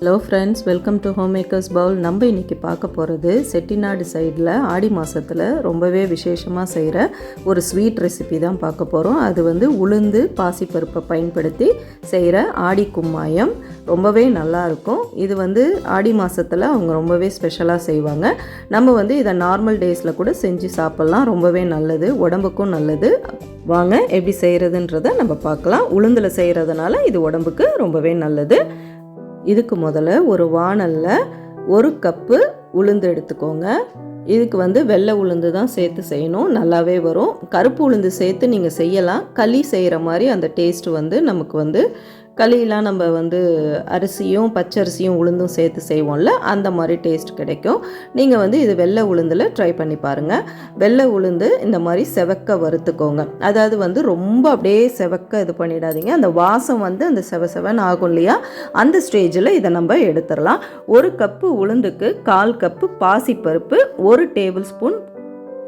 Hello friends welcome to home makers Pavul நம்ம இன்றைக்கி பார்க்க போகிறது செட்டிநாடு சைடில் ஆடி மாதத்தில் ரொம்பவே விசேஷமாக செய்கிற ஒரு ஸ்வீட் ரெசிபி தான் பார்க்க போகிறோம் அது வந்து உளுந்து பாசிப்பருப்பை பயன்படுத்தி செய்கிற ஆடி கும்மாயம். ரொம்பவே நல்லாயிருக்கும் இது வந்து ஆடி மாதத்தில் அவங்க ரொம்பவே ஸ்பெஷலாக செய்வாங்க. நம்ம வந்து இதை நார்மல் டேஸில் கூட செஞ்சு சாப்பிட்லாம். ரொம்பவே நல்லது. உடம்புக்கும் நல்லது. வாங்க எப்படி செய்கிறதுன்றதை நம்ம பார்க்கலாம். உளுந்தில் செய்கிறதுனால இது உடம்புக்கு ரொம்பவே நல்லது. இதுக்கு முதல்ல ஒரு வாணலில் ஒரு கப்பு உளுந்து எடுத்துக்கோங்க. இதுக்கு வந்து வெள்ளை உளுந்து தான் சேர்த்து செய்யணும். நல்லாவே வரும். கருப்பு உளுந்து சேர்த்து நீங்கள் செய்யலாம். களி செய்கிற மாதிரி அந்த டேஸ்ட் வந்து நமக்கு வந்து களியெலாம் நம்ம வந்து அரிசியும் பச்சரிசியும் உளுந்தும் சேர்த்து செய்வோம்ல அந்த மாதிரி டேஸ்ட் கிடைக்கும். நீங்கள் வந்து இது வெள்ளை உளுந்தில் ட்ரை பண்ணி பாருங்கள் வெள்ளை உளுந்து இந்த மாதிரி செவக்க வறுத்துக்கோங்க. அதாவது வந்து ரொம்ப அப்படியே செவக்க இது பண்ணிடாதீங்க. அந்த வாசம் வந்து அந்த செவ செவன் ஆகும் இல்லையா? அந்த ஸ்டேஜில் இதை நம்ம எடுத்துடலாம். ஒரு கப்பு உளுந்துக்கு கால் கப்பு பாசிப்பருப்பு ஒரு டேபிள் ஸ்பூன்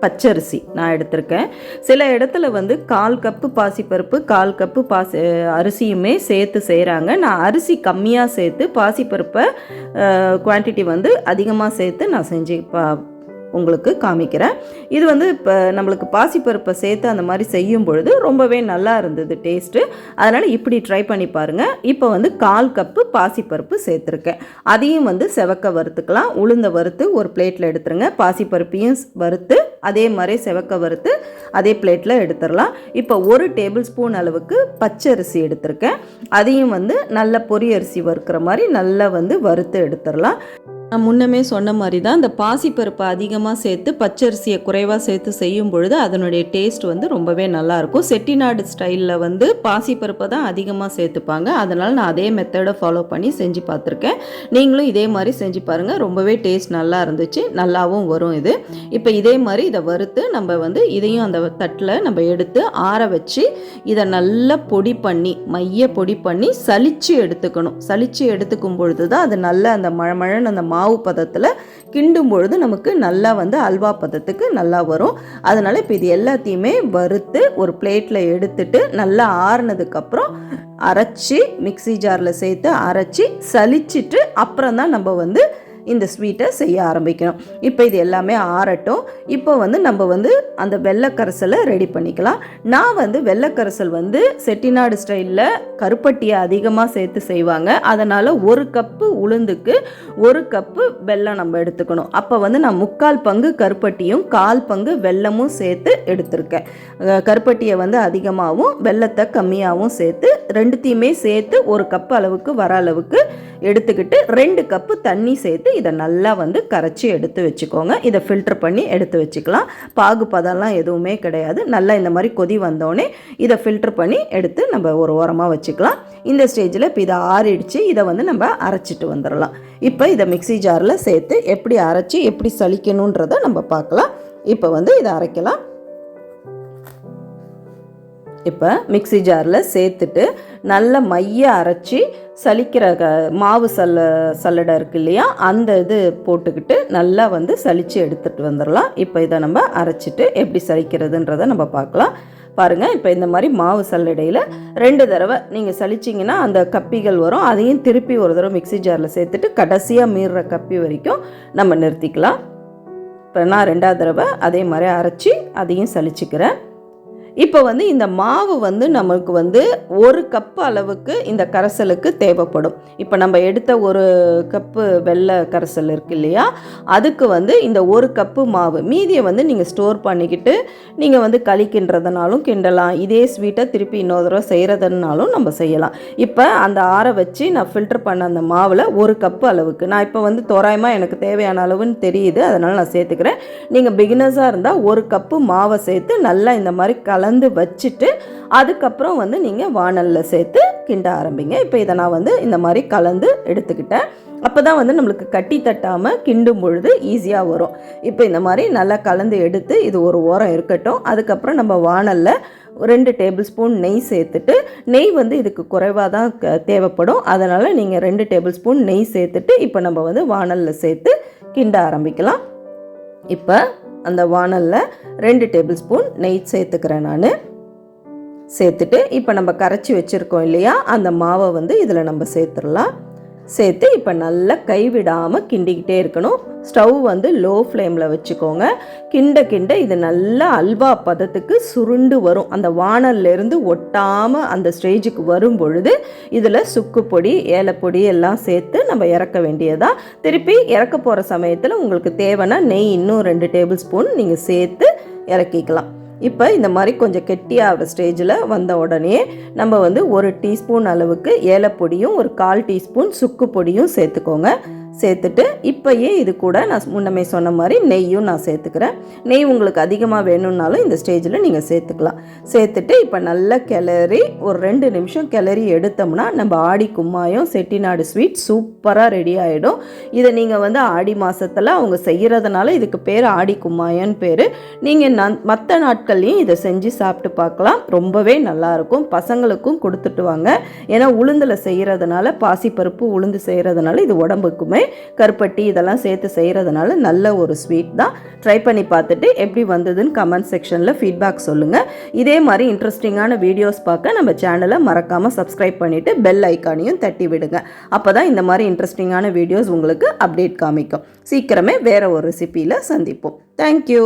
பச்சரிசி நான் எடுத்திருக்கேன். சில இடத்துல வந்து கால் கப்பு பாசிப்பருப்பு கால் கப்பு பாசி அரிசியுமே சேர்த்து செய்கிறாங்க நான் அரிசி கம்மியாக சேர்த்து பாசிப்பருப்பை குவான்டிட்டி வந்து அதிகமாக சேர்த்து நான் செஞ்சு பா உங்களுக்கு காமிக்கிறேன். இது வந்து இப்போ நம்மளுக்கு பாசிப்பருப்பை சேர்த்து அந்த மாதிரி செய்யும் பொழுது ரொம்பவே நல்லா இருந்தது டேஸ்ட்டு அதனால் இப்படி ட்ரை பண்ணி பாருங்கள் இப்போ வந்து கால் கப்பு பாசிப்பருப்பு சேர்த்துருக்கேன். அதையும் வந்து செவக்க வறுத்துக்கலாம். உளுந்த வறுத்து ஒரு பிளேட்டில் எடுத்துருங்க. பாசிப்பருப்பையும் வறுத்து அதே மாதிரி செவக்க வறுத்து அதே பிளேட்டில் எடுத்துடலாம். இப்போ ஒரு டேபிள் ஸ்பூன் அளவுக்கு பச்சரிசி எடுத்திருக்கேன். அதையும் வந்து நல்ல பொரி அரிசி வறுக்கிற மாதிரி நல்லா வந்து வறுத்து எடுத்துடலாம். நான் முன்னமே சொன்ன மாதிரி தான் இந்த பாசிப்பருப்பை அதிகமாக சேர்த்து பச்சரிசியை குறைவாக சேர்த்து செய்யும் பொழுது அதனுடைய டேஸ்ட் வந்து ரொம்பவே நல்லாயிருக்கும். செட்டிநாடு ஸ்டைலில் வந்து பாசிப்பருப்பை தான் அதிகமாக சேர்த்துப்பாங்க. அதனால் நான் அதே மெத்தடை ஃபாலோ பண்ணி செஞ்சு பார்த்துருக்கேன். நீங்களும் இதே மாதிரி செஞ்சு பாருங்கள் ரொம்பவே டேஸ்ட் நல்லா இருந்துச்சு. நல்லாவும் வரும் இது. இப்போ இதே மாதிரி இதை வறுத்து நம்ம வந்து இதையும் அந்த தட்டில் நம்ம எடுத்து ஆற வச்சு இதை நல்லா பொடி பண்ணி மைய பொடி பண்ணி சலிச்சு எடுத்துக்கணும். சலிச்சு எடுத்துக்கும் பொழுது தான் அது நல்ல அந்த மழை மழைன்னு அந்த மாவு பதத்தில் கிண்டும் பொழுது நமக்கு நல்லா வந்து அல்வா பதத்துக்கு நல்லா வரும். அதனால் இப்போ இது எல்லாத்தையுமே வறுத்து ஒரு பிளேட்டில் எடுத்துட்டு நல்லா ஆறுனதுக்கப்புறம் அரைச்சி மிக்சி ஜாரில் சேர்த்து அரைச்சி சலிச்சிட்டு அப்புறம் தான் நம்ம வந்து இந்த ஸ்வீட்டை செய்ய ஆரம்பிக்கணும். இப்போ இது எல்லாமே ஆறட்டும். இப்போ வந்து நம்ம வந்து அந்த வெள்ளைக்கரசலை ரெடி பண்ணிக்கலாம். நான் வந்து வெள்ளைக்கரசல் வந்து செட்டிநாடு ஸ்டைலில் கருப்பட்டியை அதிகமாக சேர்த்து செய்வாங்க. அதனால் ஒரு கப்பு உளுந்துக்கு ஒரு கப்பு வெல்லம் நம்ம எடுத்துக்கணும். அப்போ வந்து நான் முக்கால் பங்கு கருப்பட்டியும் கால் பங்கு வெல்லமும் சேர்த்து எடுத்திருக்கேன். கருப்பட்டியை வந்து அதிகமாகவும் வெள்ளத்தை கம்மியாகவும் சேர்த்து ரெண்டுத்தையுமே சேர்த்து ஒரு கப் அளவுக்கு வர அளவுக்கு எடுத்துக்கிட்டு ரெண்டு கப்பு தண்ணி சேர்த்து இதை நல்லா வந்து கரைச்சி எடுத்து வச்சுக்கோங்க. இதை ஃபில்டர் பண்ணி எடுத்து வச்சுக்கலாம். பாகு பதம்லாம் எதுவுமே கிடையாது. நல்லா இந்த மாதிரி கொதி வந்தோடனே இதை ஃபில்டர் பண்ணி எடுத்து நம்ம ஒரு ஓரமாக வச்சுக்கலாம். இந்த ஸ்டேஜில் இப்போ இதை ஆறிடுச்சு. இதை வந்து நம்ம அரைச்சிட்டு வந்துடலாம். இப்போ இதை மிக்சி ஜாரில் சேர்த்து எப்படி அரைச்சி எப்படி சலிக்கணுன்றதை நம்ம பார்க்கலாம். இப்போ வந்து இதை அரைக்கலாம். இப்போ மிக்சி ஜாரில் சேர்த்துட்டு நல்ல மைய அரைச்சி சலிக்கிற க மாவு சல்ல சல்லடை இருக்கு இல்லையா? அந்த இது போட்டுக்கிட்டு நல்லா வந்து சலித்து எடுத்துகிட்டு வந்துடலாம். இப்போ இதை நம்ம அரைச்சிட்டு எப்படி சலிக்கிறதுன்றதை நம்ம பார்க்கலாம். பாருங்கள் இப்போ இந்த மாதிரி மாவு சல்லடையில் ரெண்டு தடவை நீங்கள் சலிச்சிங்கன்னா அந்த கப்பிகள் வரும். அதையும் திருப்பி ஒரு தடவை மிக்சி ஜாரில் சேர்த்துட்டு கடைசியாக மீறுற கப்பி வரைக்கும் நம்ம நிறுத்திக்கலாம். இப்போ நான் ரெண்டாவது தடவை அதே மாதிரி அரைச்சி அதையும் சலிச்சுக்கிறேன். இப்போ வந்து இந்த மாவு வந்து நமக்கு வந்து ஒரு கப் அளவுக்கு இந்த கரைசலுக்கு தேவைப்படும். இப்போ நம்ம எடுத்த ஒரு கப்பு வெள்ளை கரைசல் இருக்கு இல்லையா? அதுக்கு வந்து இந்த ஒரு கப்பு மாவு மீதியை வந்து நீங்கள் ஸ்டோர் பண்ணிக்கிட்டு நீங்கள் வந்து களி கிண்டுறதுனாலும் கிண்டலாம். இதே ஸ்வீட்டை திருப்பி இன்னொரு தடவை செய்கிறதுனாலும் நம்ம செய்யலாம். இப்போ அந்த ஆற வச்சு நான் ஃபில்டர் பண்ண அந்த மாவில் ஒரு கப்பு அளவுக்கு. நான் இப்போ வந்து தோராயமாக எனக்கு தேவையான அளவுன்னு தெரியுது. அதனால் நான் சேர்த்துக்கிறேன். நீங்கள் பிகினர்ஸாக இருந்தால் ஒரு கப்பு மாவை சேர்த்து நல்லா இந்த மாதிரி கலந்து வச்சுட்டு அதுக்கப்புறம் வந்து நீங்கள் வானலில் சேர்த்து கிண்ட ஆரம்பிங்க. இப்போ இதை நான் வந்து இந்த மாதிரி கலந்து எடுத்துக்கிட்டேன். அப்போ தான் வந்து நம்மளுக்கு கட்டி தட்டாமல் கிண்டும் பொழுது ஈஸியாக வரும். இப்போ இந்த மாதிரி நல்லா கலந்து எடுத்து இது ஒரு ஓரம் இருக்கட்டும். அதுக்கப்புறம் நம்ம வானலில் ரெண்டு டேபிள் ஸ்பூன் நெய் சேர்த்துட்டு நெய் வந்து இதுக்கு குறைவாக தான் தேவைப்படும். அதனால் நீங்கள் ரெண்டு டேபிள் ஸ்பூன் நெய் சேர்த்துட்டு இப்போ நம்ம வந்து வானலில் சேர்த்து கிண்ட ஆரம்பிக்கலாம். இப்போ அந்த வானலில் ரெண்டு டேபிள் ஸ்பூன் நெய் சேர்த்துக்கிறேன் நான். சேர்த்துட்டு இப்போ நம்ம கரைச்சி வச்சுருக்கோம் இல்லையா அந்த மாவை வந்து இதில் நம்ம சேர்த்துடலாம் சேர்த்து இப்போ நல்லா கைவிடாமல் கிண்டிக்கிட்டே இருக்கணும். ஸ்டவ் வந்து லோ ஃப்ளேமில் வச்சுக்கோங்க. கிண்ட கிண்ட இது நல்லா அல்வா பதத்துக்கு சுருண்டு வரும். அந்த வானல்லேருந்து ஒட்டாமல் அந்த ஸ்டேஜுக்கு வரும் பொழுது இதில் சுக்கு பொடி ஏலப்பொடி எல்லாம் சேர்த்து நம்ம இறக்க வேண்டியதா. திருப்பி இறக்க போகிற சமயத்தில் உங்களுக்கு தேவைன்னா நெய் இன்னும் ரெண்டு டேபிள் ஸ்பூன் நீங்கள் சேர்த்து இறக்கிக்கலாம். இப்போ இந்த மாதிரி கொஞ்சம் கெட்டியாகிற ஸ்டேஜில் வந்த உடனே நம்ம வந்து ஒரு டீஸ்பூன் அளவுக்கு ஏலப்பொடியும் ஒரு கால் டீஸ்பூன் சுக்கு பொடியும் சேர்த்துக்கோங்க. சேர்த்துட்டு இப்போயே இது கூட நான் முன்னமே சொன்ன மாதிரி நெய்யும் நான் சேர்த்துக்கிறேன். நெய் உங்களுக்கு அதிகமாக வேணும்னாலும் இந்த ஸ்டேஜில் நீங்கள் சேர்த்துக்கலாம். சேர்த்துட்டு இப்போ நல்லா கிளறி ஒரு ரெண்டு நிமிஷம் கிளறி எடுத்தோம்னா நம்ம ஆடி கும்மாயம் செட்டிநாடு ஸ்வீட் சூப்பராக ரெடி ஆகிடும் இதை நீங்கள் வந்து ஆடி மாதத்தில் அவங்க செய்கிறதுனால இதுக்கு பேர் ஆடி கும்மாயன்னு பேர். நீங்கள் நன் மற்ற நாட்கள்லையும் இதை செஞ்சு சாப்பிட்டு பார்க்கலாம். ரொம்பவே நல்லாயிருக்கும் பசங்களுக்கும் கொடுத்துட்டு வாங்க. ஏன்னா உளுந்தில் செய்கிறதுனால பாசிப்பருப்பு உளுந்து செய்கிறதுனால இது உடம்புக்குமே கருப்பட்டி இதெல்லாம் சேர்த்து செய்கிறதுனால நல்ல ஒரு ஸ்வீட் தான். ட்ரை பண்ணி பார்த்துட்டு எப்படி வந்ததுன்னு கமெண்ட் செக்ஷனில் ஃபீட்பேக் சொல்லுங்கள் இதே மாதிரி இன்ட்ரெஸ்டிங்கான வீடியோஸ் பார்க்க நம்ம சேனலை மறக்காமல் சப்ஸ்கிரைப் பண்ணிவிட்டு பெல் ஐக்கானையும் தட்டி விடுங்க. அப்போ தான் இந்த மாதிரி இன்ட்ரெஸ்டிங்கான வீடியோஸ் உங்களுக்கு அப்டேட் காமிக்கும். சீக்கிரமே வேறு ஒரு ரெசிப்பியில் சந்திப்போம். தேங்க்யூ